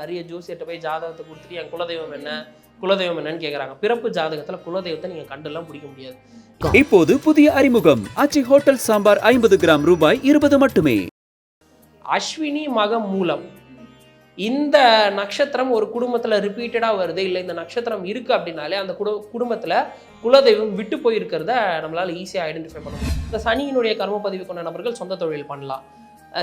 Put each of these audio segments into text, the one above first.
நிறைய ஜோசியர்கிட்ட போய் ஜாதகத்தை கொடுத்துட்டு என் குலதெய்வம் என்ன? குலதெய்வம் என்னன்னு கேட்குறாங்க பிறப்பு ஜாதகத்தில் குலதெய்வத்தை நீங்கள் கண்டுலாம் பிடிக்க முடியாது. இப்போது புதிய அறிமுகம். ஆச்சி ஹோட்டல் சாம்பார் ஐம்பது கிராம் ரூபாய் இருபது மட்டுமே. அஸ்வினி மகம் மூலம். இந்த நட்சத்திரம் ஒரு குடும்பத்தில் ரிப்பீட்டடாக வருது. இல்லை இந்த நட்சத்திரம் இருக்குது அப்படின்னாலே அந்த குடு குடும்பத்தில் குலதெய்வம் விட்டு போயிருக்கிறத நம்மளால் ஈஸியாக ஐடென்டிஃபை பண்ண முடியும். இந்த சனியினுடைய கர்ம பதிவு கொண்ட நபர்கள் சொந்த தொழில் பண்ணலாம்.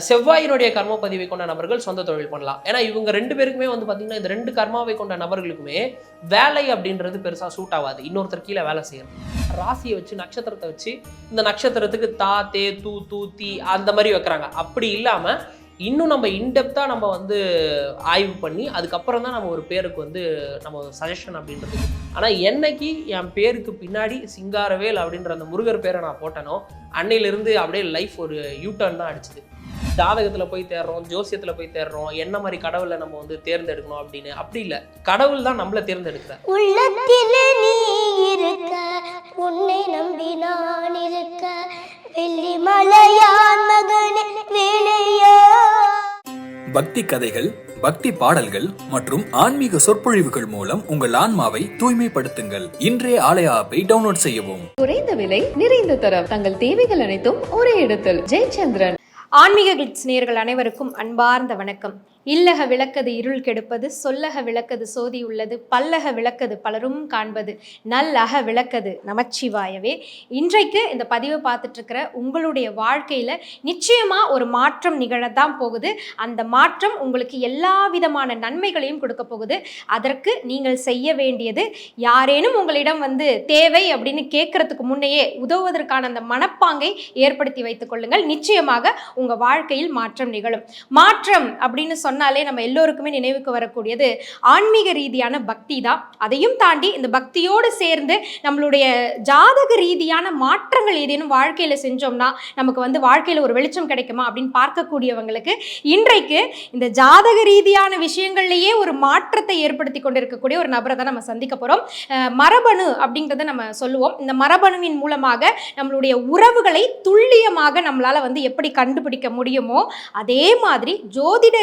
செவ்வாயினுடைய கர்ம பதிவை கொண்ட நபர்கள் சொந்த தொழில் பண்ணலாம். ஏன்னா இவங்க ரெண்டு பேருக்குமே வந்து பார்த்தீங்கன்னா இந்த ரெண்டு கர்மாவை கொண்ட நபர்களுக்குமே வேலை அப்படின்றது பெருசாக சூட் ஆகாது. இன்னொருத்தர் கீழே வேலை செய்யணும். ராசியை வச்சு நட்சத்திரத்தை வச்சு இந்த நட்சத்திரத்துக்கு தா தே தூ தூ தி அந்த மாதிரி வைக்கிறாங்க. அப்படி இல்லாமல் இன்னும் நம்ம இன்டெப்த்தாக நம்ம வந்து ஆய்வு பண்ணி அதுக்கப்புறம் தான் நம்ம ஒரு பேருக்கு வந்து நம்ம சஜஷன் அப்படின்றது. ஆனால் என்னைக்கு என் பேருக்கு பின்னாடி சிங்காரவேல் அப்படின்ற அந்த முருகர் பேரை நான் போட்டனோ அன்னையிலேருந்து அப்படியே லைஃப் ஒரு யூ டர்ன் தான் அடிச்சுது. ஜாதகத்தில் போய் தேடுறோம் ஜோசியத்தில் போய் தேடுறோம் என்ன மாதிரி கடவுளை நம்ம வந்து தேர்ந்தெடுக்கணும் அப்படின்னு. அப்படி இல்லை. கடவுள் தான் நம்மளை தேர்ந்தெடுக்கிறார். உள்ளத்திலே நீ இருக்க உன்னை நம்பி நான் இருக்க வெள்ளி மலையான் மகனே வேலையா. பக்தி கதைகள் பக்தி பாடல்கள் மற்றும் ஆன்மீக சொற்பொழிவுகள் மூலம் உங்கள் ஆன்மாவை தூய்மைப்படுத்துங்கள். இன்றைய ஆலய ஆப்பை டவுன்லோட் செய்யவும். குறைந்த விலை நிறைந்த தரம். தங்கள் தேவைகள் அனைத்தும் ஒரே இடத்தில். ஜெயச்சந்திரன். ஆன்மீக கிளிட்ஸ் நேர்கள் அனைவருக்கும் அன்பார்ந்த வணக்கம். இல்லக விளக்கது இருள் கெடுப்பது சொல்லக விளக்கது சோதி உள்ளது பல்லக விளக்கது பலரும் காண்பது நல்லக விளக்கது நமச்சிவாயவே. இன்றைக்கு இந்த பதிவை பார்த்துட்டு இருக்கிற உங்களுடைய வாழ்க்கையில் நிச்சயமாக ஒரு மாற்றம் நிகழத்தான் போகுது. அந்த மாற்றம் உங்களுக்கு எல்லா விதமான நன்மைகளையும் கொடுக்க போகுது. அதற்கு நீங்கள் செய்ய வேண்டியது யாரேனும் உங்களிடம் வந்து தேவை அப்படின்னு கேட்கறதுக்கு முன்னையே உதவுவதற்கான அந்த மனப்பாங்கை ஏற்படுத்தி வைத்துக் கொள்ளுங்கள். நிச்சயமாக உங்கள் வாழ்க்கையில் மாற்றம் நிகழும். மாற்றம் அப்படின்னு சொன்ன சொன்னாலே நம்ம எல்லோருக்குமே நினைவுக்கு வரக்கூடியது ஆன்மீக ரீதியான பக்தி தான். அதையும் தாண்டி இந்த பக்தியோடு சேர்ந்து நம்மளுடைய ஜாதக ரீதியான மாற்றங்கள் ஏதேனும் வாழ்க்கையில் செஞ்சோம்னா நமக்கு வந்து வாழ்க்கையில் ஒரு வெளிச்சம் கிடைக்குமா அப்படின்னு பார்க்கக்கூடியவங்களுக்கு இன்றைக்கு இந்த ஜாதக ரீதியான விஷயங்கள்லேயே ஒரு மாற்றத்தை ஏற்படுத்தி கொண்டிருக்கக்கூடிய ஒரு நபரை தான் நம்ம சந்திக்க போகிறோம் மரபணு அப்படிங்கிறத நம்ம சொல்லுவோம். இந்த மரபணுவின் மூலமாக நம்மளுடைய உறவுகளை துல்லியமாக நம்மளால் வந்து எப்படி கண்டுபிடிக்க முடியுமோ அதே மாதிரி ஜோதிட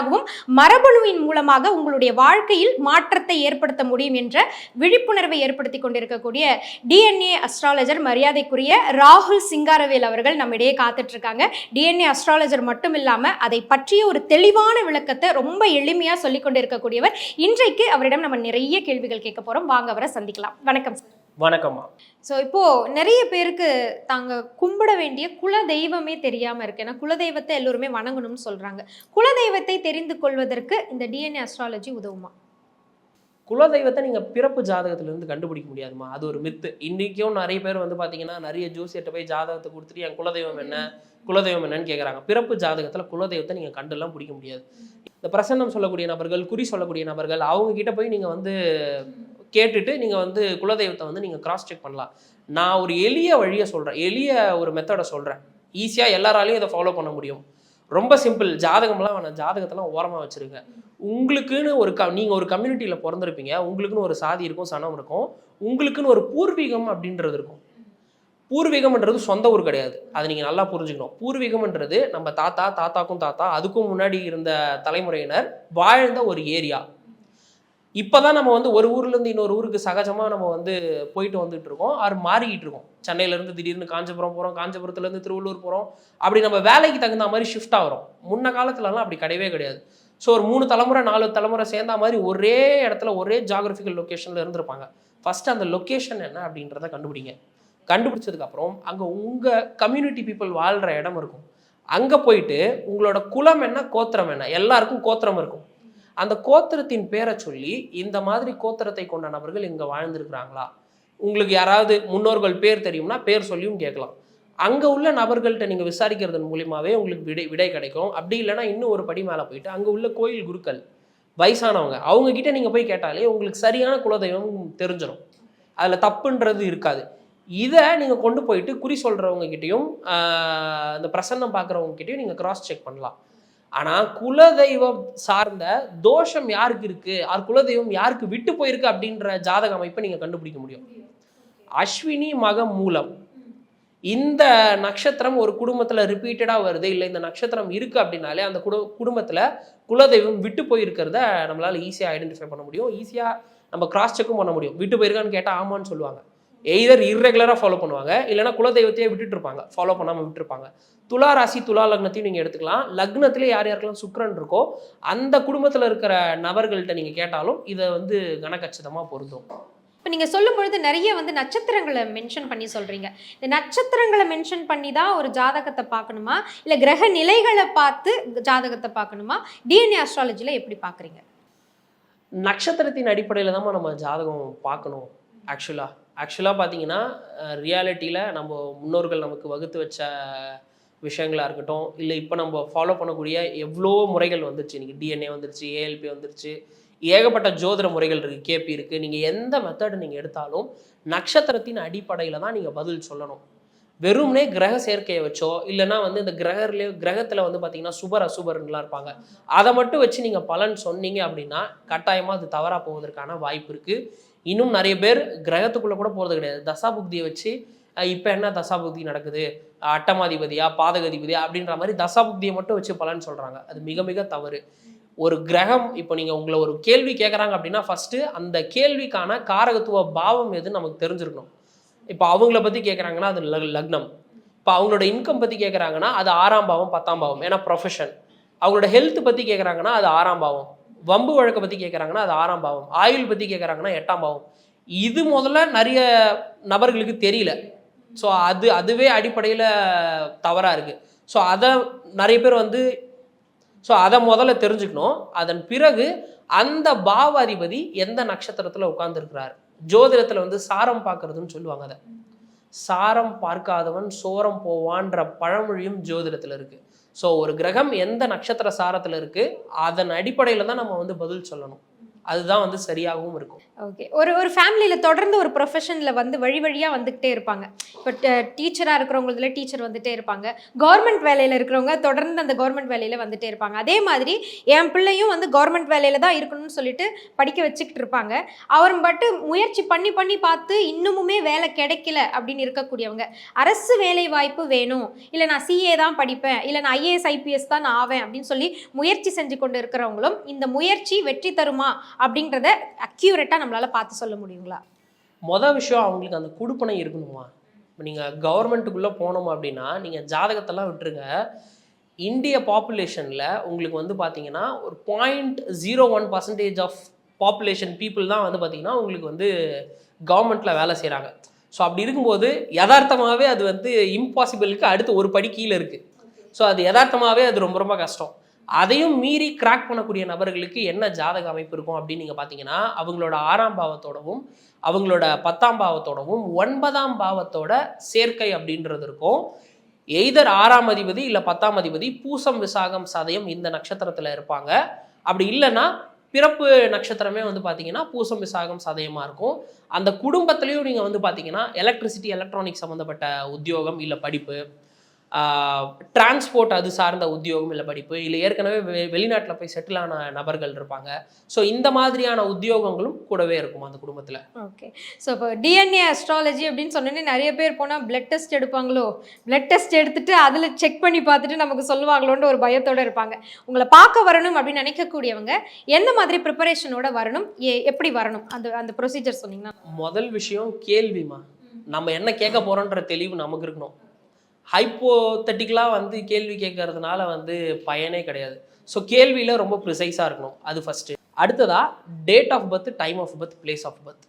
ரீதியாகவும் மரபணுவின் மூலமாக உங்களுடைய வாழ்க்கையில் மாற்றத்தை ஏற்படுத்த முடியும் என்ற விழிப்புணர்வை ஏற்படுத்தி கொண்டிருக்கக்கூடிய டிஎன்ஏ அஸ்ட்ராலஜர் மரியாதைக்குரிய ராகுல் சிங்காரவேல் அவர்கள் நம்மிடையே காத்துட்டு இருக்காங்க டிஎன்ஏ அஸ்ட்ராலஜர் மட்டும் இல்லாமல் அதை பற்றிய ஒரு தெளிவான விளக்கத்தை ரொம்ப எளிமையாக சொல்லிக் கொண்டிருக்கக்கூடியவர். இன்றைக்கு அவரிடம் நம்ம நிறைய கேள்விகள் கேட்க போகிறோம் வாங்க அவரை சந்திக்கலாம். வணக்கம் சார். வணக்கம்மா. ஸோ இப்போ நிறைய பேருக்கு தாங்க கும்பிட வேண்டிய குல தெய்வமே தெரியாம இருக்கு. ஏன்னா குலதெய்வத்தை எல்லோருமே வணங்கணும்னு சொல்றாங்க. குலதெய்வத்தை தெரிந்து கொள்வதற்கு இந்த டிஎன்ஏ அஸ்ட்ராலஜி உதவுமா? குலதெய்வத்தை நீங்கள் பிறப்பு ஜாதகத்திலேருந்து கண்டுபிடிக்க முடியாதுமா? அது ஒரு மித்து இன்றைக்கும் நிறைய பேர் வந்து பார்த்தீங்கன்னா நிறைய ஜோசியர்கிட்ட போய் ஜாதகத்தை கொடுத்துட்டு என் குலதெய்வம் என்ன? குலதெய்வம் என்னன்னு கேட்குறாங்க பிறப்பு ஜாதகத்தில் குலதெய்வத்தை நீங்கள் கண்டுலாம் பிடிக்க முடியாது. இந்த பிரசன்னம் சொல்லக்கூடிய நபர்கள் குறி சொல்லக்கூடிய நபர்கள் அவங்க கிட்ட போய் நீங்கள் வந்து கேட்டுட்டு நீங்கள் வந்து குலதெய்வத்தை வந்து நீங்கள் கிராஸ் செக் பண்ணலாம். நான் ஒரு எளிய வழியை சொல்கிறேன் எளிய ஒரு மெத்தடை சொல்கிறேன் ஈஸியாக எல்லாராலையும் இதை ஃபாலோ பண்ண முடியும். ரொம்ப சிம்பிள் ஜாதகம்லாம் வேணாம். ஜாதகத்தெல்லாம் ஓரமாக வச்சுருங்க. உங்களுக்குன்னு ஒரு க நீங்கள் ஒரு கம்யூனிட்டியில் பிறந்திருப்பீங்க. உங்களுக்குன்னு ஒரு சாதி இருக்கும் சனம் இருக்கும். உங்களுக்குன்னு ஒரு பூர்வீகம் அப்படின்றது இருக்கும். பூர்வீகம்ன்றது சொந்த ஊர் கிடையாது. அதை நீங்கள் நல்லா புரிஞ்சுக்கணும். பூர்வீகம்ன்றது நம்ம தாத்தா தாத்தாக்கும் தாத்தா அதுக்கும் முன்னாடி இருந்த தலைமுறையினர் வாழ்ந்த ஒரு ஏரியா இப்போ தான் நம்ம வந்து ஒரு ஊர்லேருந்து இன்னொரு ஊருக்கு சகஜமாக நம்ம வந்து போயிட்டு வந்துட்டு இருக்கோம். அது மாறிக்கிட்டு இருக்கோம். சென்னையிலேருந்து திடீர்னு காஞ்சிபுரம் போகிறோம் காஞ்சிபுரத்துலேருந்து திருவள்ளூர் போகிறோம் அப்படி நம்ம வேலைக்கு தகுந்த மாதிரி ஷிஃப்ட் ஆகிறோம். முன்ன காலத்துலலாம் அப்படி கிடையவே கிடையாது. ஸோ ஒரு மூணு தலைமுறை நாலு தலைமுறை சேர்ந்த மாதிரி ஒரே இடத்துல ஒரே ஜாகிரபிக்கல் லொக்கேஷனில் இருந்திருப்பாங்க. ஃபஸ்ட்டு அந்த லொக்கேஷன் என்ன அப்படின்றத கண்டுபிடிங்க. கண்டுபிடிச்சதுக்கப்புறம் அங்கே உங்கள் கம்யூனிட்டி பீப்புள் வாழ்கிற இடம் இருக்கும். அங்கே போயிட்டு உங்களோட குலம் என்ன கோத்திரம் என்ன? எல்லாருக்கும் கோத்திரம் இருக்கும். அந்த கோத்திரத்தின் பேரை சொல்லி இந்த மாதிரி கோத்திரத்தை கொண்ட நபர்கள் இங்கே வாழ்ந்திருக்கிறாங்களா? உங்களுக்கு யாராவது முன்னோர்கள் பேர் தெரியும்னா பேர் சொல்லியும் கேட்கலாம். அங்கே உள்ள நபர்கள்ட்ட நீங்கள் விசாரிக்கிறதன் மூலியமாகவே உங்களுக்கு விடை விடை கிடைக்கும். அப்படி இல்லைன்னா இன்னும் ஒரு படி மேலே போயிட்டு அங்கே உள்ள கோயில் குருக்கள் வயசானவங்க அவங்கக்கிட்ட நீங்கள் போய் கேட்டாலே உங்களுக்கு சரியான குலதெய்வம் தெரிஞ்சிடும் அதில் தப்புன்றது இருக்காது. இதை நீங்கள் கொண்டு போயிட்டு குறி சொல்கிறவங்க கிட்டேயும் இந்த பிரசன்னம் பார்க்குறவங்க கிட்டேயும் நீங்கள் கிராஸ் செக் பண்ணலாம். ஆனால் குலதெய்வம் சார்ந்த தோஷம் யாருக்கு இருக்கு? ஆர் குலதெய்வம் யாருக்கு விட்டு போயிருக்கு அப்படின்ற ஜாதக அமைப்பை நீங்கள் கண்டுபிடிக்க முடியும். அஸ்வினி மகம் மூலம். இந்த நட்சத்திரம் ஒரு குடும்பத்துல ரிப்பீட்டடா வருது. இல்லை இந்த நட்சத்திரம் இருக்கு அப்படின்னாலே அந்த குடு குடும்பத்துல குலதெய்வம் விட்டு போயிருக்கிறத நம்மளால ஈஸியாக ஐடென்டிஃபை பண்ண முடியும். ஈஸியாக நம்ம கிராஸ் செக்கும் பண்ண முடியும். விட்டு போயிருக்கான்னு கேட்டால் ஆமான்னு சொல்லுவாங்க. எய்தர் இர்ரெகுலராக ஃபாலோ பண்ணுவாங்க இல்லைன்னா குலதெய்வத்தையே விட்டுட்டு இருப்பாங்க ஃபாலோ பண்ணாமல் விட்டுருப்பாங்க துலா ராசி துலா லக்னத்தையும் நீங்கள் எடுத்துக்கலாம். லக்னத்திலே யார் யாருக்கெல்லாம் சுக்கிரன் இருக்கோ அந்த குடும்பத்தில் இருக்கிற நபர்கள்ட்ட நீங்கள் கேட்டாலும் இதை வந்து கனகச்சிதமாக பொருந்தும். இப்போ நீங்கள் சொல்லும் பொழுது நிறைய வந்து நட்சத்திரங்களை மென்ஷன் பண்ணி சொல்கிறீங்க இந்த நட்சத்திரங்களை மென்ஷன் பண்ணி தான் ஒரு ஜாதகத்தை பார்க்கணுமா? இல்லை கிரக நிலைகளை பார்த்து ஜாதகத்தை பார்க்கணுமா? டிஎன்ஏ அஸ்ட்ராலஜியில் எப்படி பார்க்குறீங்க? நட்சத்திரத்தின் அடிப்படையில் தான் நம்ம ஜாதகம் பார்க்கணும் ஆக்சுவலாக ஆக்சுவலாக பார்த்தீங்கன்னா ரியாலிட்டியில் நம்ம முன்னோர்கள் நமக்கு வகுத்து வச்ச விஷயங்களாக இருக்கட்டும் இல்லை இப்போ நம்ம ஃபாலோ பண்ணக்கூடிய எவ்வளோ முறைகள் வந்துருச்சு. இன்றைக்கி டிஎன்ஏ வந்துருச்சு ஏஎல்பி வந்துருச்சு ஏகப்பட்ட ஜோதிட முறைகள் இருக்குது கேபி இருக்குது நீங்கள் எந்த மெத்தடு நீங்கள் எடுத்தாலும் நட்சத்திரத்தின் அடிப்படையில் தான் நீங்கள் பதில் சொல்லணும். வெறும்னே கிரக சேர்க்கையை வச்சோ இல்லைன்னா வந்து இந்த கிரகர்லேயே கிரகத்தில் வந்து பார்த்தீங்கன்னா சுபர் அசுபர்லாம் இருப்பாங்க. அதை மட்டும் வச்சு நீங்கள் பலன் சொன்னீங்க அப்படின்னா கட்டாயமாக அது தவறாக போவதற்கான வாய்ப்பு இருக்குது இன்னும் நிறைய பேர் கிரகத்துக்குள்ளே கூட போகிறது கிடையாது. தசா புக்தியை வச்சு இப்போ என்ன தசாபுக்தி நடக்குது? அட்டமாதிபதியா பாதகதிபதியா அப்படின்ற மாதிரி தசா புக்தியை மட்டும் வச்சு பலன்னு சொல்கிறாங்க அது மிக மிக தவறு. ஒரு கிரகம் இப்போ நீங்கள் உங்களை ஒரு கேள்வி கேட்குறாங்க அப்படின்னா ஃபஸ்ட்டு அந்த கேள்விக்கான காரகத்துவ பாவம் எதுன்னு நமக்கு தெரிஞ்சிருக்கணும். இப்போ அவங்கள பற்றி கேட்குறாங்கன்னா அது லக்னம். இப்போ அவங்களோட இன்கம் பற்றி கேட்குறாங்கன்னா அது ஆறாம் பாவம் பத்தாம் பாவம். ஏன்னா ப்ரொஃபஷன் அவங்களோட ஹெல்த் பற்றி கேட்குறாங்கன்னா அது ஆறாம் பாவம். வம்பு வழக்கை பற்றி கேட்குறாங்கன்னா அது ஆறாம் பாவம். ஆயுள் பற்றி கேட்குறாங்கன்னா எட்டாம் பாவம். இது முதல்ல நிறைய நபர்களுக்கு தெரியல. ஸோ அது அதுவே அடிப்படையில் தவறாக இருக்குது ஸோ அதை நிறைய பேர் வந்து ஸோ அதை முதல்ல தெரிஞ்சுக்கணும். அதன் பிறகு அந்த பாவாதிபதி எந்த நட்சத்திரத்தில் உட்கார்ந்துருக்கிறார்? ஜோதிடத்தில் வந்து சாரம் பார்க்கறதுன்னு சொல்லுவாங்க அதை. சாரம் பார்க்காதவன் சோரம் போவான்ற பழமொழியும் ஜோதிடத்தில் இருக்குது ஸோ ஒரு கிரகம் எந்த நட்சத்திர சாரத்தில் இருக்குது அதன் அடிப்படையில் தான் நம்ம வந்து பதில் சொல்லணும். அதுதான் வந்து சரியாகவும் இருக்கும். ஓகே ஒரு ஒரு ஃபேமிலியில் தொடர்ந்து ஒரு ப்ரொஃபஷனில் வந்து வழி வழியாக வந்துக்கிட்டே இருப்பாங்க. இப்போ டீச்சராக இருக்கிறவங்களதுல டீச்சர் வந்துகிட்டே இருப்பாங்க. கவர்மெண்ட் வேலையில் இருக்கிறவங்க தொடர்ந்து அந்த கவர்மெண்ட் வேலையில் வந்துட்டே இருப்பாங்க. அதே மாதிரி என் பிள்ளையும் வந்து கவர்மெண்ட் வேலையில் தான் இருக்கணும்னு சொல்லிட்டு படிக்க வச்சுக்கிட்டு இருப்பாங்க. அவர் பட்டு முயற்சி பண்ணி பண்ணி பார்த்து இன்னுமுமே வேலை கிடைக்கல அப்படின்னு இருக்கக்கூடியவங்க. அரசு வேலை வாய்ப்பு வேணும். இல்லை நான் சிஏ தான் படிப்பேன். இல்லை நான் ஐஏஎஸ் ஐபிஎஸ் தான் நான் ஆவேன் அப்படின்னு சொல்லி முயற்சி செஞ்சு கொண்டு இருக்கிறவங்களும் இந்த முயற்சி வெற்றி தருமா அப்படின்றத அக்யூரேட்டாக நம்மளால் பார்த்து சொல்ல முடியுங்களா? மொதல் விஷயம் அவங்களுக்கு அந்த கொடுப்பனை இருக்கணுமா? இப்போ நீங்கள் கவர்மெண்ட்டுக்குள்ளே போனோம் அப்படின்னா நீங்கள் ஜாதகத்தெல்லாம் விட்டுருங்க. இந்திய பாப்புலேஷனில் உங்களுக்கு வந்து பார்த்தீங்கன்னா ஒரு point zero one percentage of population people தான் வந்து பார்த்தீங்கன்னா உங்களுக்கு வந்து கவர்மெண்ட்டில் வேலை செய்கிறாங்க ஸோ அப்படி இருக்கும்போது யதார்த்தமாகவே அது வந்து இம்பாசிபிளுக்கு அடுத்து ஒரு படி கீழே இருக்குது ஸோ அது யதார்த்தமாகவே அது ரொம்ப ரொம்ப கஷ்டம். அதையும் மீறி கிராக் பண்ணக்கூடிய நபர்களுக்கு என்ன ஜாதக அமைப்பு இருக்கும் அப்படின்னு நீங்கள் பார்த்தீங்கன்னா அவங்களோட ஆறாம் பாவத்தோடவும் அவங்களோட பத்தாம் பாவத்தோடவும் ஒன்பதாம் பாவத்தோட சேர்க்கை அப்படின்றது இருக்கும். எய்தர் ஆறாம் அதிபதி இல்லை பத்தாம் அதிபதி பூசம் விசாகம் சதயம் இந்த நட்சத்திரத்தில் இருப்பாங்க. அப்படி இல்லைன்னா பிறப்பு நட்சத்திரமே வந்து பார்த்தீங்கன்னா பூசம் விசாகம் சதயமாக இருக்கும். அந்த குடும்பத்திலையும் நீங்கள் வந்து பார்த்தீங்கன்னா எலக்ட்ரிசிட்டி எலக்ட்ரானிக் சம்மந்தப்பட்ட உத்தியோகம் இல்லை படிப்பு டிரான்ஸ்போர்ட் அது சார்ந்த உத்தியோகம் இல்லை படிப்பு. இல்லை ஏற்கனவே வெ வெளிநாட்டில் போய் செட்டில் ஆன நபர்கள் இருப்பாங்க. ஸோ இந்த மாதிரியான உத்தியோகங்களும் கூடவே இருக்கும் அந்த குடும்பத்தில். ஓகே ஸோ இப்போ டிஎன்ஏ அஸ்ட்ராலஜி அப்படின்னு சொன்னோன்னே நிறைய பேர் போனால் பிளட் டெஸ்ட் எடுப்பாங்களோ? பிளட் டெஸ்ட் எடுத்துட்டு அதில் செக் பண்ணி பார்த்துட்டு நமக்கு சொல்லுவாங்களோன்ற ஒரு பயத்தோட இருப்பாங்க. உங்களை பார்க்க வரணும் அப்படின்னு நினைக்கக்கூடியவங்க எந்த மாதிரி ப்ரிப்பரேஷனோட வரணும்? எ- எப்படி வரணும்? அந்த அந்த ப்ரொசீஜர் சொன்னீங்கன்னா. முதல் விஷயம் கேள்விமா நம்ம என்ன கேட்க போறோன்ற தெளிவு நமக்கு இருக்கணும். ஹைப்போத்தட்டிக்கலாக வந்து கேள்வி கேட்கறதுனால வந்து பயனே கிடையாது. ஸோ கேள்வியில் ரொம்ப ப்ரிசைஸாக இருக்கணும். அது ஃபஸ்ட்டு அடுத்ததாக date of birth time of birth place of birth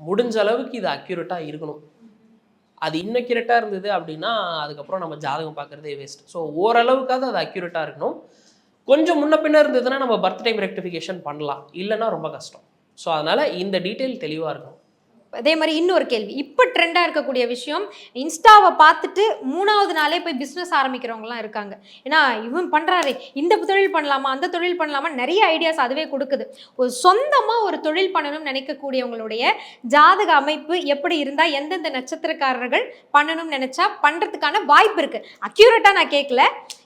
முடிஞ்ச அளவுக்கு இது அக்யூரேட்டாக இருக்கணும். அது இன்னக்யூரேட்டாக இருந்தது அப்படின்னா அதுக்கப்புறம் நம்ம ஜாதகம் பார்க்குறதே வேஸ்ட் ஸோ ஓரளவுக்காவது அது அக்யூரேட்டாக இருக்கணும். கொஞ்சம் முன்ன பின்ன இருந்ததுன்னா நம்ம பர்த் டைம் ரெக்டிஃபிகேஷன் பண்ணலாம். இல்லைன்னா ரொம்ப கஷ்டம். ஸோ அதனால் இந்த டீட்டெயில் தெளிவாக இருக்கணும். அதே மாதிரி இன்னொரு கேள்வி. இப்போ ட்ரெண்டாக இருக்கக்கூடிய விஷயம் இன்ஸ்டாவை பார்த்துட்டு மூணாவது நாளே போய் பிஸ்னஸ் ஆரம்பிக்கிறவங்கலாம் இருக்காங்க. ஏன்னா இவன் பண்ணுறாரு இந்த தொழில் பண்ணலாமா அந்த தொழில் பண்ணலாமா நிறைய ஐடியாஸ் அதுவே கொடுக்குது. ஒரு சொந்தமாக ஒரு தொழில் பண்ணணும்னு நினைக்கக்கூடியவங்களுடைய ஜாதக அமைப்பு எப்படி இருந்தால் எந்தெந்த நட்சத்திரக்காரர்கள் பண்ணணும்னு நினச்சா பண்ணுறதுக்கான வாய்ப்பு இருக்குது அக்யூரேட்டாக நான் கேட்கல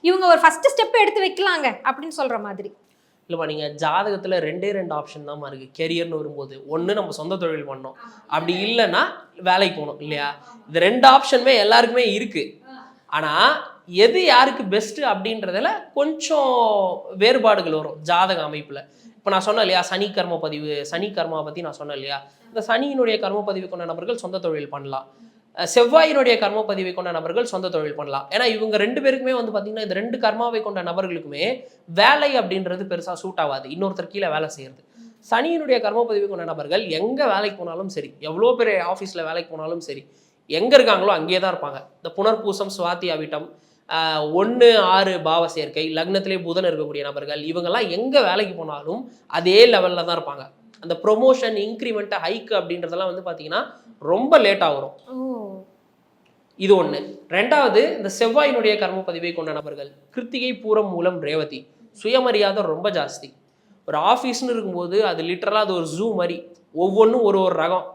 இவங்க ஒரு ஃபஸ்ட்டு ஸ்டெப் எடுத்து வைக்கலாங்க அப்படின்னு சொல்கிற மாதிரி. இல்லைப்பா நீங்கள் ஜாதகத்தில் ரெண்டே ரெண்டு ஆப்ஷன் தான் இருக்குது கெரியர்னு வரும்போது ஒன்று நம்ம சொந்த தொழில் பண்ணோம். அப்படி இல்லைன்னா வேலைக்கு போகணும் இல்லையா? இந்த ரெண்டு ஆப்ஷனுமே எல்லாருக்குமே இருக்குது ஆனால் எது யாருக்கு பெஸ்ட்டு அப்படின்றதில் கொஞ்சம் வேறுபாடுகள் வரும் ஜாதக அமைப்பில். இப்போ நான் சொன்னேன் இல்லையா சனி கர்ம பதிவு சனி கர்மா பற்றி நான் சொன்னேன் இல்லையா? இந்த சனியினுடைய கர்ம பதிவு கொண்ட நபர்கள் சொந்த தொழில் பண்ணலாம். செவ்வாயினுடைய கர்ம பதிவை கொண்ட நபர்கள் சொந்த தொழில் பண்ணலாம். ஏன்னா இவங்க ரெண்டு பேருக்குமே வந்து பார்த்தீங்கன்னா இந்த ரெண்டு கர்மாவை கொண்ட நபர்களுக்குமே வேலை அப்படின்றது பெருசாக சூட் ஆகாது. இன்னொருத்தர் கீழே வேலை செய்யறது. சனியினுடைய கர்ம பதிவு கொண்ட நபர்கள் எங்கே வேலைக்கு போனாலும் சரி எவ்வளோ பெரிய ஆஃபீஸில் வேலைக்கு போனாலும் சரி எங்கே இருக்காங்களோ அங்கேயே தான் இருப்பாங்க. இந்த புனர்பூசம் சுவாத்தி அவிட்டம் ஒன்று ஆறு பாவ சேர்க்கை லக்னத்திலே புதன் இருக்கக்கூடிய நபர்கள் இவங்கெல்லாம் எங்கே வேலைக்கு போனாலும் அதே லெவலில் தான் இருப்பாங்க. அந்த ப்ரொமோஷன் இன்க்ரிமெண்ட் ஹைக்கு அப்படின்றதெல்லாம் வந்து பார்த்தீங்கன்னா ரொம்ப லேட்டாக வரும் இது ஒன்று ரெண்டாவது இந்த செவ்வாயினுடைய கர்ம பதிவை கொண்ட நபர்கள் கிருத்திகை பூரம் மூலம் ரேவதி சுயமரியாதை ரொம்ப ஜாஸ்தி. ஒரு ஆஃபீஸ்னு இருக்கும்போது அது லிட்டரலாக அது ஒரு ஜூ மாதிரி ஒவ்வொன்றும் ஒரு ஒரு ரகம்.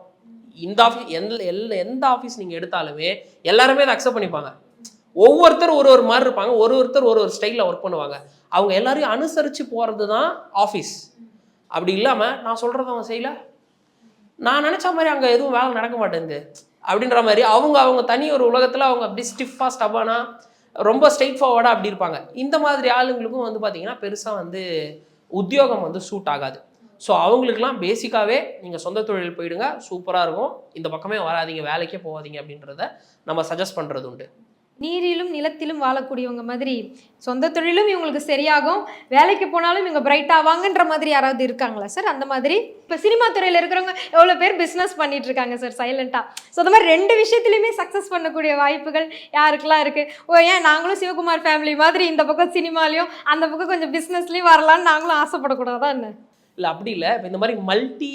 இந்த ஆஃபீஸ் எந்த எந்த எந்த ஆஃபீஸ் நீங்கள் எடுத்தாலுமே எல்லாருமே அதை அக்செப்ட் பண்ணிப்பாங்க. ஒவ்வொருத்தர் ஒரு ஒரு மாதிரி இருப்பாங்க ஒரு ஒருத்தர் ஒரு ஒரு ஸ்டைலில் ஒர்க் பண்ணுவாங்க. அவங்க எல்லாரையும் அனுசரித்து போகிறது தான் ஆஃபீஸ் அப்படி இல்லாமல் நான் சொல்கிறத அவன் செய்யல. நான் நினச்ச மாதிரி அங்கே எதுவும் வேலை நடக்க மாட்டேங்குது. அப்படின்ற மாதிரி அவங்க அவங்க தனி ஒரு உலகத்தில் அவங்க அப்படி ஸ்டிஃபாக ஸ்டபானா ரொம்ப ஸ்ட்ரெயிட் ஃபார்வர்டாக அப்படி இருப்பாங்க. இந்த மாதிரி ஆளுங்களுக்கும் வந்து பார்த்தீங்கன்னா பெருசாக வந்து உத்தியோகம் வந்து சூட் ஆகாது. ஸோ அவங்களுக்குலாம் பேசிக்காகவே நீங்கள் சொந்த தொழில் போயிடுங்க சூப்பராக இருக்கும். இந்த பக்கமே வராதீங்க வேலைக்கே போகாதீங்க அப்படின்றத நம்ம சஜஸ்ட் பண்ணுறது உண்டு. நீரிலும் நிலத்திலும் வாழக்கூடியவங்க மாதிரி சொந்த தொழிலும் இவங்களுக்கு சரியாகும். வேலைக்கு போனாலும் இவங்க பிரைட் ஆவாங்கன்ற மாதிரி யாராவது இருக்காங்களா சார் அந்த மாதிரி? இப்போ சினிமா துறையில் இருக்கிறவங்க எவ்வளோ பேர் பிஸ்னஸ் பண்ணிட்டு இருக்காங்க சார் சைலண்டாக ஸோ அந்த மாதிரி ரெண்டு விஷயத்துலையுமே சக்ஸஸ் பண்ணக்கூடிய வாய்ப்புகள் யாருக்கெல்லாம் இருக்குது ஓ ஏன் நாங்களும் சிவகுமார் ஃபேமிலி மாதிரி இந்த பக்கம் சினிமாலையும் அந்த பக்கம் கொஞ்சம் பிஸ்னஸ்லேயும் வரலான்னு நாங்களும் ஆசைப்படக்கூடாதா என்ன? இல்லை அப்படி இல்லை. இப்போ இந்த மாதிரி மல்டி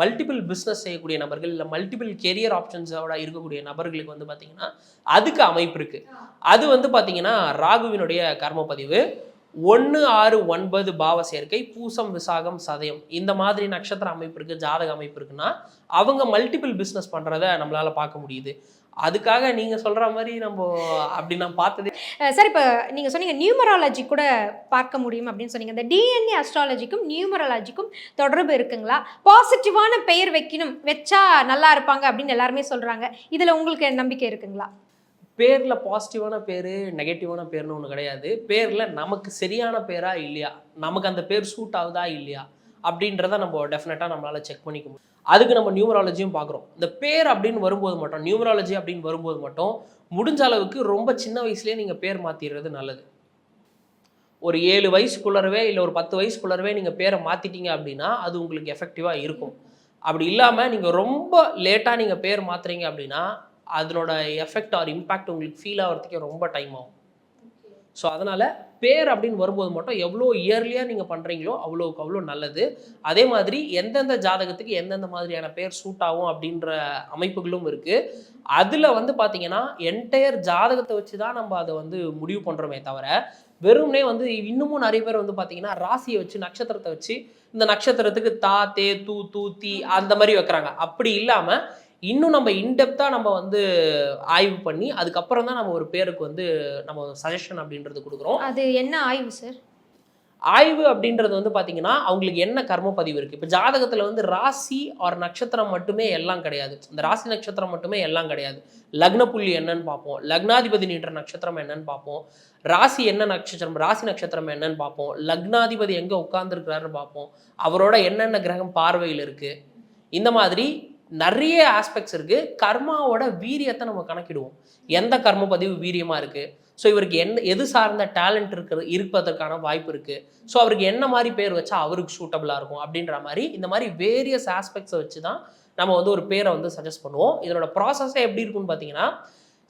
மல்டிபிள் பிஸ்னஸ் செய்யக்கூடிய நபர்கள் இல்லை மல்டிபிள் கெரியர் ஆப்ஷன்ஸோட இருக்கக்கூடிய நபர்களுக்கு வந்து பார்த்தீங்கன்னா அதுக்கு அமைப்பு இருக்குது அது வந்து பார்த்தீங்கன்னா ராகுவினுடைய கர்ம பதிவு ஒன்று ஆறு ஒன்பது பாவ சேர்க்கை பூசம் விசாகம் சதயம். இந்த மாதிரி நட்சத்திர அமைப்பு இருக்குது ஜாதக அமைப்பு இருக்குன்னா அவங்க மல்டிபிள் பிஸ்னஸ் பண்ணுறத நம்மளால் பார்க்க முடியுது. அதுக்காக நீங்கள் சொல்கிற மாதிரி நம்ம அப்படி நான் பார்த்ததே சார் இப்போ நீங்கள் சொன்னீங்க நியூமராலஜி கூட பார்க்க முடியும் அப்படின்னு சொன்னீங்க. இந்த டிஎன்ஏ அஸ்ட்ராலஜிக்கும் நியூமராலஜிக்கும் தொடர்பு இருக்குங்களா? பாசிட்டிவான பெயர் வைக்கணும். வச்சா நல்லா இருப்பாங்க அப்படின்னு எல்லாருமே சொல்கிறாங்க இதில் உங்களுக்கு நம்பிக்கை இருக்குங்களா? பேரில் பாசிட்டிவான பேர் நெகட்டிவான பேர்னு ஒன்று கிடையாது. பேரில் நமக்கு சரியான பேரா இல்லையா? நமக்கு அந்த பேர் சூட் ஆகுதா இல்லையா? அப்படின்றத நம்ம டெஃபினட்டாக நம்மளால் செக் பண்ணிக்க முடியும். அதுக்கு நம்ம நியூமராலஜியும் பார்க்குறோம். இந்த பேர் அப்படின்னு வரும்போது மட்டும் நியூமராலஜி அப்படின்னு வரும்போது மட்டும் முடிஞ்ச அளவுக்கு ரொம்ப சின்ன வயசுலேயே நீங்கள் பேர் மாற்றிடுறது நல்லது. ஒரு ஏழு வயசுக்குள்ளரவே இல்லை ஒரு பத்து வயசுக்குள்ளரவே நீங்கள் பேரை மாற்றிட்டீங்க அப்படின்னா அது உங்களுக்கு எஃபெக்டிவாக இருக்கும். அப்படி இல்லாமல் நீங்கள் ரொம்ப லேட்டாக நீங்கள் பேர் மாற்றுறீங்க அப்படின்னா அதனோட எஃபெக்ட் ஆர் இம்பேக்ட் உங்களுக்கு ஃபீல் ஆகிறதுக்கே ரொம்ப டைம் ஆகும். ஸோ அதனால் பேர் அப்படின்னு வரும்போது மட்டும் எவ்வளோ இயர்லியாக நீங்கள் பண்ணுறீங்களோ அவ்வளோக்கு அவ்வளோ நல்லது. அதே மாதிரி எந்தெந்த ஜாதகத்துக்கு எந்தெந்த மாதிரியான பேர் சூட் ஆகும் அப்படின்ற அமைப்புகளும் இருக்குது அதில் வந்து பார்த்தீங்கன்னா என்டையர் ஜாதகத்தை வச்சு தான் நம்ம அதை வந்து முடிவு பண்ணுறோமே தவிர வெறும்னே வந்து இன்னமும் நிறைய பேர் வந்து பார்த்தீங்கன்னா ராசியை வச்சு நட்சத்திரத்தை வச்சு இந்த நட்சத்திரத்துக்கு தா தே தூ தூ தி அந்த மாதிரி வைக்கிறாங்க. அப்படி இல்லாமல் இன்னும் நம்ம இன்டெப்த்தாக நம்ம வந்து ஆய்வு பண்ணி அதுக்கப்புறம் தான் நம்ம ஒரு பேருக்கு வந்து நம்ம சஜஷன் அப்படின்றது கொடுக்குறோம். அது என்ன ஆய்வு சார் ஆய்வு அப்படின்றது வந்து பார்த்தீங்கன்னா அவங்களுக்கு என்ன கர்ம பதிவு இருக்குது இப்போ ஜாதகத்தில் வந்து ராசி ஆர் நட்சத்திரம் மட்டுமே எல்லாம் கிடையாது. இந்த ராசி நட்சத்திரம் மட்டுமே எல்லாம் கிடையாது. லக்ன புள்ளி என்னன்னு பார்ப்போம். லக்னாதிபதி நின்ற நட்சத்திரம் என்னன்னு பார்ப்போம். ராசி என்ன நட்சத்திரம் ராசி நட்சத்திரம் என்னன்னு பார்ப்போம். லக்னாதிபதி எங்கே உட்கார்ந்துருக்கிறாருன்னு பார்ப்போம். அவரோட என்னென்ன கிரகம் பார்வையில் இருக்குது இந்த மாதிரி நிறைய ஆஸ்பெக்ட்ஸ் இருக்குது கர்மாவோட வீரியத்தை நம்ம கணக்கிடுவோம். எந்த கர்ம பதிவு வீரியமாக இருக்குது ஸோ இவருக்கு என்ன எது சார்ந்த டேலண்ட் இருக்கிறது இருப்பதற்கான வாய்ப்பு இருக்குது ஸோ அவருக்கு என்ன மாதிரி பேர் வச்சா அவருக்கு சூட்டபுளாக இருக்கும்? அப்படின்ற மாதிரி இந்த மாதிரி வேரியஸ் ஆஸ்பெக்ட்ஸை வச்சு தான் நம்ம வந்து ஒரு பேரை வந்து சஜஸ்ட் பண்ணுவோம். இதனோட ப்ராசஸே எப்படி இருக்கும்னு பார்த்தீங்கன்னா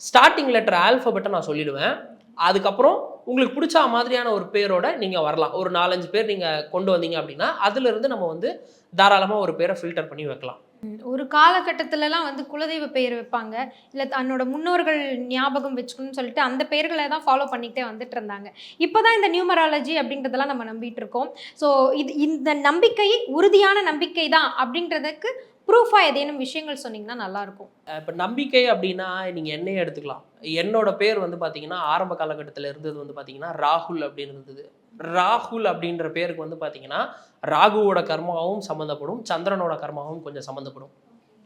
ஸ்டார்டிங் லெட்டர் ஆல்ஃபபெட்டை நான் சொல்லிடுவேன். அதுக்கப்புறம் உங்களுக்கு பிடிச்ச மாதிரியான ஒரு பேரோட நீங்கள் வரலாம். ஒரு நாலஞ்சு பேர் நீங்கள் கொண்டு வந்தீங்க அப்படின்னா அதுலேருந்து நம்ம வந்து தாராளமாக ஒரு பேரை ஃபில்டர் பண்ணி வைக்கலாம். ஒரு காலகட்டத்திலலாம் வந்து குலதெய்வ பெயர் வைப்பாங்க. இல்லை தன்னோட முன்னோர்கள் ஞாபகம் வச்சுக்கணும்னு சொல்லிட்டு அந்த பெயர்களை தான் ஃபாலோ பண்ணிகிட்டே வந்துட்டு இருந்தாங்க. இப்போ தான் இந்த நியூமராலஜி அப்படின்றதெல்லாம் நம்ம நம்பிட்டு இருக்கோம். ஸோ இது இந்த நம்பிக்கை உறுதியான நம்பிக்கை தான் அப்படின்றதுக்கு ப்ரூஃபாக ஏதேனும் விஷயங்கள் சொன்னீங்கன்னா நல்லாயிருக்கும். இப்போ நம்பிக்கை அப்படின்னா நீங்கள் என்னையே எடுத்துக்கலாம். என்னோட பேர் வந்து பார்த்தீங்கன்னா ஆரம்ப காலகட்டத்தில் இருந்தது வந்து பார்த்தீங்கன்னா ராகுல் அப்படின்னு இருந்தது. ராகுல் அப்படின்ற பேருக்கு வந்து பார்த்தீங்கன்னா ராகுவோட கர்மாவும் சம்மந்தப்படும் சந்திரனோட கர்மாவும் கொஞ்சம் சம்மந்தப்படும்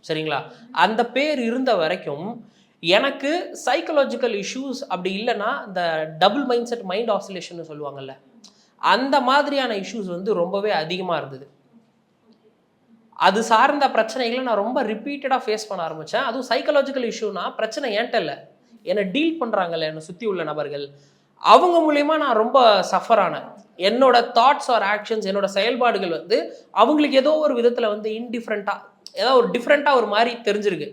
சரிங்களா? அந்த பேர் இருந்த வரைக்கும் எனக்கு சைக்கலாஜிக்கல் இஷ்யூஸ் அப்படி இல்லைன்னா இந்த double mind set mind oscillation சொல்லுவாங்கல்ல அந்த மாதிரியான இஷ்யூஸ் வந்து ரொம்பவே அதிகமாக இருந்தது. அது சார்ந்த பிரச்சனைகளை நான் ரொம்ப ரிப்பீட்டடாக ஃபேஸ் பண்ண ஆரம்பித்தேன் அதுவும் சைக்கலாஜிக்கல் இஷ்யூனா பிரச்சனை ஏன்ட்ட இல்லை. என்னை டீல் பண்ணுறாங்கல்ல என்னை சுற்றி உள்ள நபர்கள். அவங்க மூலயமா நான் ரொம்ப சஃபர் ஆனேன். என்னோட தாட்ஸ் ஆர் ஆக்ஷன்ஸ் என்னோட செயல்பாடுகள் வந்து அவங்களுக்கு ஏதோ ஒரு விதத்தில் வந்து இன்டிஃப்ரெண்ட்டாக ஏதோ ஒரு டிஃப்ரெண்ட்டாக ஒரு மாதிரி தெரிஞ்சிருக்கு.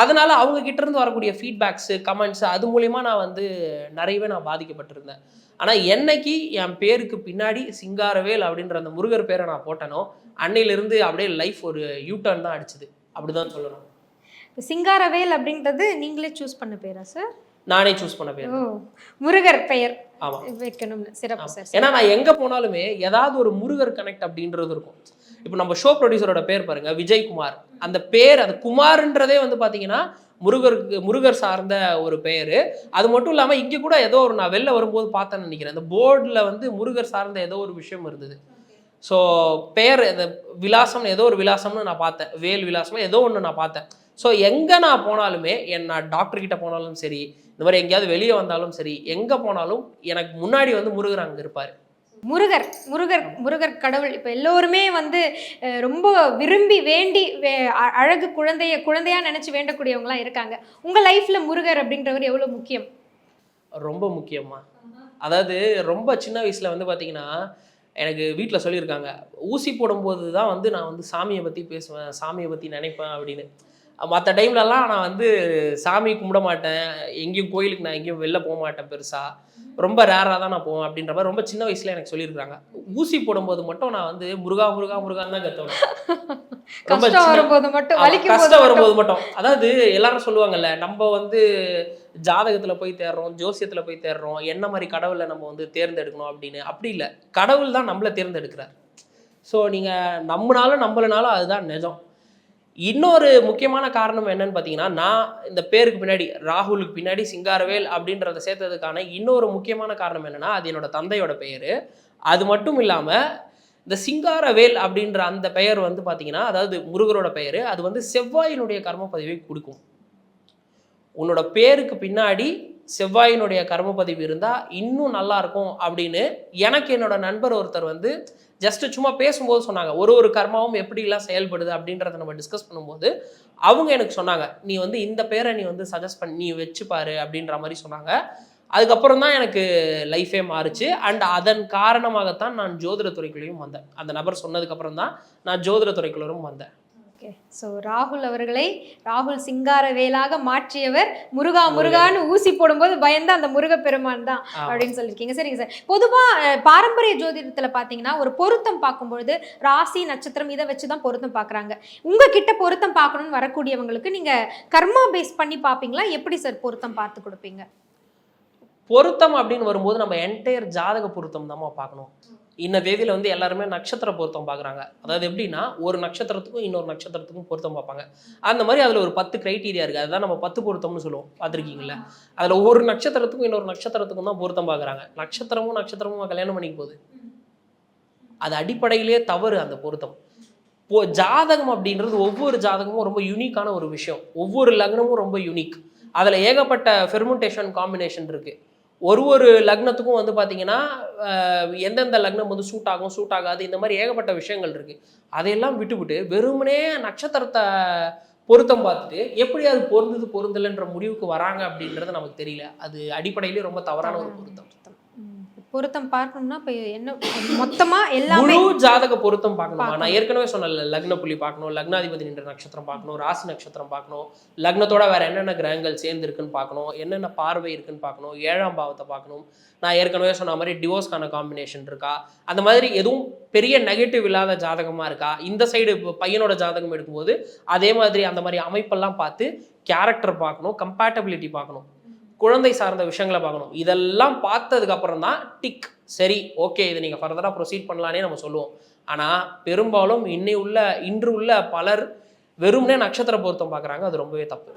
அதனால அவங்க கிட்ட இருந்து வரக்கூடிய ஃபீட்பேக்ஸு கமெண்ட்ஸு அது மூலயமா நான் வந்து நிறையவே நான் பாதிக்கப்பட்டிருந்தேன். ஆனால் என்னைக்கு என் பேருக்கு பின்னாடி சிங்காரவேல் அப்படின்ற அந்த முருகர் பேரை நான் போட்டனோ அன்னையிலிருந்து அப்படியே லைஃப் ஒரு யூ டர்ன் தான் அடிச்சுது. அப்படிதான் சொல்லணும். இப்ப சிங்காரவேல் அப்படின்றது நீங்களே சூஸ் பண்ண பேரா சார் நானே சூஸ் பண்ண பேர். முருகர் பெயர் ஆமா. வைக்கணும்னு சிறப்பு சார் ஏன்னா நான் எங்க போனாலுமே ஏதாவது ஒரு முருகர் கனெக்ட் அப்படின்றது இருக்கும். இப்போ நம்ம ஷோ ப்ரொடியூசரோட பேர் பாருங்க விஜய்குமார். அந்த பேர் அது குமார்ன்றதே வந்து பாத்தீங்கன்னா முருகருக்கு முருகர் சார்ந்த ஒரு பெயர் அது மட்டும் இல்லாமல் இங்கே கூட ஏதோ ஒரு நான் வெளில வரும்போது பார்த்தேன்னு நினைக்கிறேன். அந்த போர்டில் வந்து முருகர் சார்ந்த ஏதோ ஒரு விஷயம் இருந்தது. ஸோ பெயர் இந்த விலாசம்னு ஏதோ ஒரு விலாசம்னு நான் பார்த்தேன். வேல் விலாசம் ஏதோ ஒன்று நான் பார்த்தேன். ஸோ எங்கே நான் போனாலுமே என் நான் டாக்டர் கிட்ட போனாலும் சரி இந்த மாதிரி எங்கேயாவது வெளியே வந்தாலும் சரி எங்கே போனாலும் எனக்கு முன்னாடி வந்து முருகர் அங்கே இருப்பார். முருகர் முருகர் முருகர் கடவுள். இப்போ எல்லோருமே வந்து ரொம்ப விரும்பி வேண்டி வே- அழகு குழந்தைய குழந்தையா நினைச்சு வேண்டக்கூடியவங்களாம் இருக்காங்க. உங்க லைஃப்ல முருகர் அப்படின்றவர் எவ்வளவு முக்கியம்? ரொம்ப முக்கியமா அதாவது ரொம்ப சின்ன வயசில் வந்து பார்த்தீங்கன்னா எனக்கு வீட்டில் சொல்லியிருக்காங்க. ஊசி போடும்போது தான் வந்து நான் வந்து சாமியை பற்றி பேசுவேன் சாமியை பற்றி நினைப்பேன் அப்படின்னு. மற்ற டைம்லலாம் நான் வந்து சாமி கும்பிட மாட்டேன். எங்கேயும் கோயிலுக்கு நான் எங்கேயும் வெளில போக மாட்டேன் பெருசாக ரொம்ப ரேராக தான் நான் போவேன் அப்படின்ற மாதிரி ரொம்ப சின்ன வயசில் எனக்கு சொல்லியிருக்காங்க. ஊசி போடும்போது மட்டும் நான் வந்து முருகா முருகா முருகான்னு தான் கத்துவேன். ரொம்ப கஷ்டம் வரும்போது மட்டும் கஷ்டம். வரும்போது அதாவது எல்லாரும் சொல்லுவாங்கல்ல நம்ம வந்து ஜாதகத்துல போய் தேடுறோம் ஜோசியத்துல போய் தேடுறோம் என்ன மாதிரி கடவுளை நம்ம வந்து தேர்ந்தெடுக்கணும் அப்படின்னு. அப்படி இல்லை. கடவுள் தான் நம்மளை தேர்ந்தெடுக்கிறார். ஸோ நீங்க நம்பினாலும் நம்பலனாலும் அதுதான் நிஜம். இன்னொரு முக்கியமான காரணம் என்னன்னு பார்த்தீங்கன்னா நான் இந்த பேருக்கு பின்னாடி ராகுலுக்கு பின்னாடி சிங்காரவேல் அப்படின்றத சேர்த்ததுக்கான இன்னொரு முக்கியமான காரணம் என்னன்னா அது என்னோட தந்தையோட பெயர். அது மட்டும் இல்லாமல் இந்த சிங்காரவேல் அப்படின்ற அந்த பெயர் வந்து பார்த்தீங்கன்னா அதாவது முருகரோட பெயர் அது வந்து செவ்வாயினுடைய கர்ம பதிவை கொடுக்கும். உன்னோட பேருக்கு பின்னாடி செவ்வாயினுடைய கர்ம பதிவு இருந்தால் இன்னும் நல்லா இருக்கும் அப்படின்னு எனக்கு என்னோட நண்பர் ஒருத்தர் வந்து ஜஸ்ட் சும்மா பேசும்போது சொன்னாங்க. ஒரு ஒரு கர்மாவும் எப்படிலாம் செயல்படுது அப்படின்றத நம்ம டிஸ்கஸ் பண்ணும்போது அவங்க எனக்கு சொன்னாங்க நீ வந்து இந்த பேரை நீ வந்து சஜஸ்ட் பண்ணி நீ வச்சு பாரு அப்படின்ற மாதிரி சொன்னாங்க. அதுக்கப்புறம் தான் எனக்கு லைஃபே மாறுச்சு. அண்ட் அதன் காரணமாகத்தான் நான் ஜோதிட துறைக்குள்ளேயும் வந்தேன். அந்த நபர் சொன்னதுக்கப்புறம் தான் நான் ஜோதிட துறைக்குள்ளரும் வந்தேன். ஓகே. ஸோ ராகுல் அவர்களை ராகுல் சிங்காரவேலாக மாற்றியவர் முருகா முருகான்னு ஊசி போடும்போது பயந்த அந்த முருகப்பெருமான் தான். அப்படின்னு சொல்லியிருக்கீங்க. சரிங்க சார். பொதுவாக பாரம்பரிய ஜோதிடத்தில் பார்த்தீங்கன்னா ஒரு பொருத்தம் பார்க்கும்பொழுது ராசி நட்சத்திரம் இதை வச்சு தான் பொருத்தம் பார்க்குறாங்க உங்ககிட்ட பொருத்தம் பார்க்கணும்னு வரக்கூடியவங்களுக்கு நீங்கள் கர்மா பேஸ் பண்ணி பார்ப்பீங்களா எப்படி சார் பொருத்தம் பார்த்து கொடுப்பீங்க? பொருத்தம் அப்படின்னு வரும்போது நம்ம என்டையர் ஜாதக பொருத்தம் தான் பார்க்கணும் இந்த தேதியில வந்து எல்லாருமே நட்சத்திர பொருத்தம் பார்க்குறாங்க அதாவது எப்படின்னா ஒரு நட்சத்திரத்துக்கும் இன்னொரு நட்சத்திரத்துக்கும் பொருத்தம் பார்ப்பாங்க அந்த மாதிரி அதில் ஒரு பத்து கிரைட்டீரியா இருக்குது அதுதான் நம்ம பத்து பொருத்தம்னு சொல்லுவோம். பார்த்துருக்கீங்களா அதில் ஒரு நட்சத்திரத்துக்கும் இன்னொரு நட்சத்திரத்துக்கும் தான் பொருத்தம் பார்க்குறாங்க நட்சத்திரமும் நட்சத்திரமும் கல்யாணம் பண்ணிக்க போகுது. அது அடிப்படையிலே தவறு அந்த பொருத்தம். போ ஜாதகம் அப்படின்றது ஒவ்வொரு ஜாதகமும் ரொம்ப யூனிக்கான ஒரு விஷயம். ஒவ்வொரு லக்னமும் ரொம்ப யூனிக் அதில் ஏகப்பட்ட ஃபெர்முண்டேஷன் காம்பினேஷன் இருக்குது ஒரு ஒரு லக்னத்துக்கும் வந்து பார்த்தீங்கன்னா எந்தெந்த லக்னம் வந்து சூட் ஆகும் சூட் ஆகாது இந்த மாதிரி ஏகப்பட்ட விஷயங்கள் இருக்குது அதையெல்லாம் விட்டுவிட்டு வெறுமனே நட்சத்திரத்தை பொருத்தம் பார்த்துட்டு எப்படி அது பொருந்தது பொருந்தலைன்ற முடிவுக்கு வராங்க அப்படின்றது நமக்கு தெரியல. அது அடிப்படையிலே ரொம்ப தவறான ஒரு பொருத்தம். பொருத்தம் பார்க்கணும்னா இப்போ என்ன மொத்தமா எல்லாமே ஜாதக பொருத்தம் பார்க்கணுமா. நான். ஏற்கனவே சொன்னல லக்ன புள்ளி பார்க்கணும் லக்னாதிபதி நின்ற நட்சத்திரம் பார்க்கணும் ராசி நட்சத்திரம் பார்க்கணும் லக்னத்தோட வேற என்னென்ன கிரகங்கள் சேர்ந்து இருக்குன்னு பார்க்கணும் என்னென்ன பார்வை இருக்குன்னு பார்க்கணும் ஏழாம் பாவத்தை பார்க்கணும். நான் ஏற்கனவே சொன்ன மாதிரி டிவோர்ஸ்க்கான காம்பினேஷன் இருக்கா? அந்த மாதிரி எதுவும் பெரிய நெகட்டிவ் இல்லாத ஜாதகமா இருக்கா? இந்த சைடு பையனோட ஜாதகம் எடுக்கும்போது அதே மாதிரி அந்த மாதிரி அமைப்பெல்லாம் பார்த்து கேரக்டர் பார்க்கணும் கம்பேட்டபிலிட்டி பார்க்கணும். குழந்தை சார்ந்த விஷயங்களை பார்க்கணும். இதெல்லாம் பார்த்ததுக்கு அப்புறம் தான் டிக் சரி ஓகே இதை நீங்கள் ஃபர்தராக ப்ரொசீட் பண்ணலானே நம்ம சொல்லுவோம். ஆனால் பெரும்பாலும் இன்னை உள்ள இன்று உள்ள பலர் வெறுமனே நட்சத்திர பொருத்தம் பார்க்குறாங்க. அது ரொம்பவே தப்பு.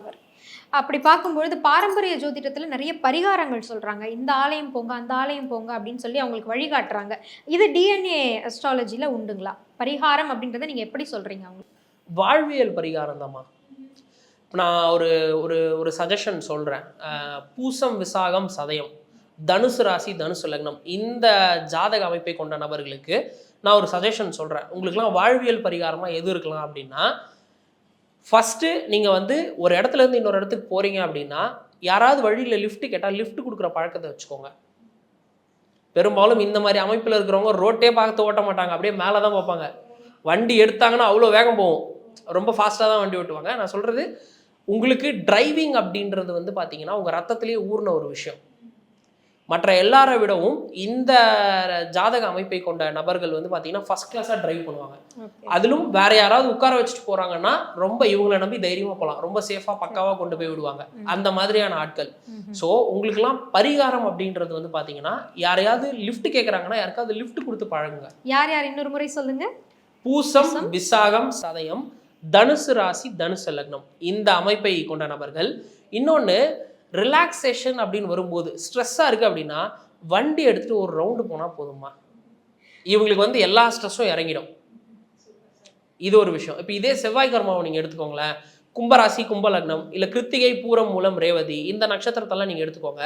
அப்படி பார்க்கும்பொழுது பாரம்பரிய ஜோதிடத்துல நிறைய பரிகாரங்கள் சொல்றாங்க. இந்த ஆலயம் போங்க அந்த ஆலயம் போங்க அப்படின்னு சொல்லி அவங்களுக்கு வழிகாட்டுறாங்க. இது டிஎன்ஏ அஸ்ட்ராலஜில உண்டுங்களா? பரிகாரம் அப்படின்றத நீங்க எப்படி சொல்றீங்க அவங்களுக்கு? வாழ்வியல் பரிகாரம் தாம்மா நான் ஒரு ஒரு ஒரு சஜஷன் சொல்கிறேன் பூசம் விசாகம் சதயம். தனுசு ராசி தனுசு லக்னம். இந்த ஜாதக அமைப்பை கொண்ட நபர்களுக்கு நான் ஒரு சஜஷன் சொல்கிறேன் உங்களுக்குலாம் வாழ்வியல் பரிகாரமாக எது இருக்கலாம் அப்படின்னா ஃபஸ்ட்டு நீங்கள் வந்து ஒரு இடத்துல இருந்து இன்னொரு இடத்துக்கு போகிறீங்க அப்படின்னா யாராவது வழியில் லிஃப்ட்டு கேட்டால் லிஃப்ட் கொடுக்குற பழக்கத்தை வச்சுக்கோங்க. பெரும்பாலும் இந்த மாதிரி அமைப்பில் இருக்கிறவங்க ரோட்டே பார்த்து ஓட்ட மாட்டாங்க. அப்படியே மேலே தான் பார்ப்பாங்க. வண்டி எடுத்தாங்கன்னா அவ்வளோ வேகம் போகும். ரொம்ப ஃபாஸ்ட்டாக தான் வண்டி ஓட்டுவாங்க. நான் சொல்கிறது உங்களுக்கு டிரைவிங் அப்படின்றது வந்து பார்த்தீங்கன்னா உங்கள் ரத்தத்திலேயே ஊர்ன ஒரு விஷயம். மற்ற எல்லாரை விடவும் இந்த ஜாதக அமைப்பை கொண்ட நபர்கள் வந்து பார்த்தீங்கன்னா ஃபஸ்ட் கிளாஸாக டிரைவ் பண்ணுவாங்க. அதிலும் வேற யாராவது உட்கார வச்சுட்டு போறாங்கன்னா ரொம்ப இவங்களை நம்பி தைரியமா போகலாம் ரொம்ப சேஃபா பக்காவா கொண்டு போய் விடுவாங்க. அந்த மாதிரியான ஆட்கள். ஸோ உங்களுக்குலாம் பரிகாரம் அப்படின்றது வந்து பாத்தீங்கன்னா யாரையாவது லிஃப்ட் கேட்குறாங்கன்னா யாருக்காவது லிஃப்ட் கொடுத்து பழகுங்க. யார் யார்? இன்னொரு முறை சொல்லுங்க. பூசம். விசாகம் சதயம் தனுசு ராசி தனுசு லக்னம். இந்த அமைப்பை கொண்ட நபர்கள் இன்னொன்று ரிலாக்ஸேஷன் அப்படின்னு வரும்போது ஸ்ட்ரெஸ்ஸாக இருக்குது அப்படின்னா வண்டி எடுத்துகிட்டு ஒரு ரவுண்டு போனால் போதுமா இவங்களுக்கு வந்து எல்லா ஸ்ட்ரெஸ்ஸும் இறங்கிடும். இது ஒரு விஷயம். இப்போ இதே செவ்வாய் கர்மாவை நீங்கள் எடுத்துக்கோங்களேன். கும்பராசி கும்பலக்னம் இல்லை கிருத்திகை பூரம் மூலம் ரேவதி இந்த நட்சத்திரத்தெல்லாம் நீங்கள் எடுத்துக்கோங்க.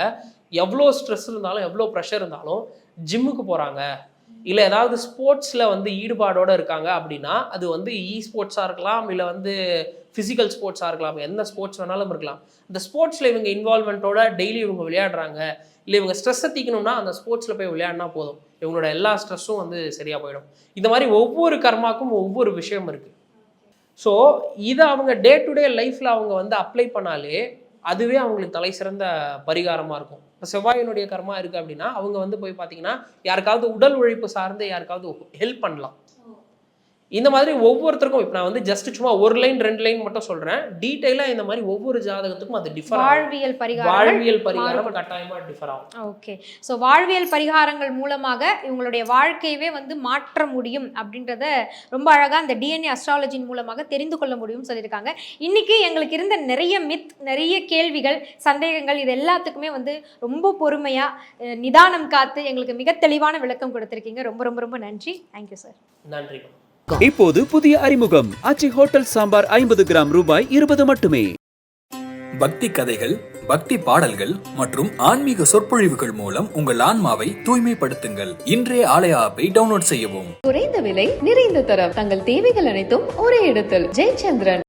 எவ்வளோ ஸ்ட்ரெஸ் இருந்தாலும் எவ்வளோ ப்ரெஷர் இருந்தாலும் ஜிம்முக்கு போகிறாங்க இல்லை ஏதாவது ஸ்போர்ட்ஸில் வந்து ஈடுபாடோடு இருக்காங்க அப்படின்னா அது வந்து இ ஸ்போர்ட்ஸாக இருக்கலாம் இல்லை வந்து ஃபிசிக்கல் ஸ்போர்ட்ஸாக இருக்கலாம் எந்த ஸ்போர்ட்ஸ் வேணாலும் இருக்கலாம். இந்த ஸ்போர்ட்ஸில் இவங்க இன்வால்மெண்ட்டோட டெய்லி இவங்க விளையாடுறாங்க. இல்லை இவங்க ஸ்ட்ரெஸ்ஸை தீக்கணும்னா அந்த ஸ்போர்ட்ஸில் போய் விளையாடினா போதும். இவங்களோட எல்லா ஸ்ட்ரெஸ்ஸும் வந்து சரியாக போயிடும். இந்த மாதிரி ஒவ்வொரு கர்மாக்கும் ஒவ்வொரு விஷயம் இருக்குது ஸோ இதை அவங்க டே டு டே லைஃப்பில் அவங்க வந்து அப்ளை பண்ணாலே அதுவே அவங்களுக்கு தலை சிறந்த பரிகாரமாக இருக்கும். இப்போ செவ்வாயினுடைய கர்மா இருக்குது அப்படின்னா அவங்க வந்து போய் பார்த்தீங்கன்னா யாருக்காவது உடல் உழைப்பு சார்ந்து யாருக்காவது ஹெல்ப் பண்ணலாம். இந்த மாதிரி ஒவ்வொருத்தருக்கும் இப்போ நான் வந்து ஜஸ்ட் சும்மா ஒரு லைன் ரெண்டு லைன் மட்டும் சொல்கிறேன் டீட்டெயிலாக இந்த மாதிரி ஒவ்வொரு ஜாதகத்துக்கும் அது டிஃபர் வாழ்வியல் பரிகாரம் வாழ்வியல் பரிகாரம் கட்டாயமாக டிஃபர் ஆகும். ஓகே ஸோ வாழ்வியல் பரிகாரங்கள் மூலமாக இவங்களுடைய வாழ்க்கையவே வந்து மாற்ற முடியும் அப்படின்றத ரொம்ப அழகாக அந்த டிஎன்ஏ அஸ்ட்ராலஜின் மூலமாக தெரிந்து கொள்ள முடியும்னு சொல்லியிருக்காங்க. இன்னைக்கு எங்களுக்கு இருந்த நிறைய மித் நிறைய கேள்விகள் சந்தேகங்கள் இது எல்லாத்துக்குமே வந்து ரொம்ப பொறுமையாக நிதானம் காத்து எங்களுக்கு மிக தெளிவான விளக்கம் கொடுத்துருக்கீங்க. ரொம்ப ரொம்ப ரொம்ப நன்றி. தேங்க்யூ சார் நன்றி. இப்போது புதிய அறிமுகம். ஆச்சி ஹோட்டல் சாம்பார் ஐம்பது கிராம் ரூபாய் இருபது மட்டுமே. பக்தி கதைகள் பக்தி பாடல்கள் மற்றும் ஆன்மீக சொற்பொழிவுகள் மூலம் உங்கள் ஆன்மாவை தூய்மைப்படுத்துங்கள். இன்றைய ஆலய ஆப்பை டவுன்லோட் செய்யவும். குறைந்த விலை நிறைந்த தரம். தங்கள் தேவைகள் அனைத்தும் ஒரே இடத்தில். ஜெயச்சந்திரன்.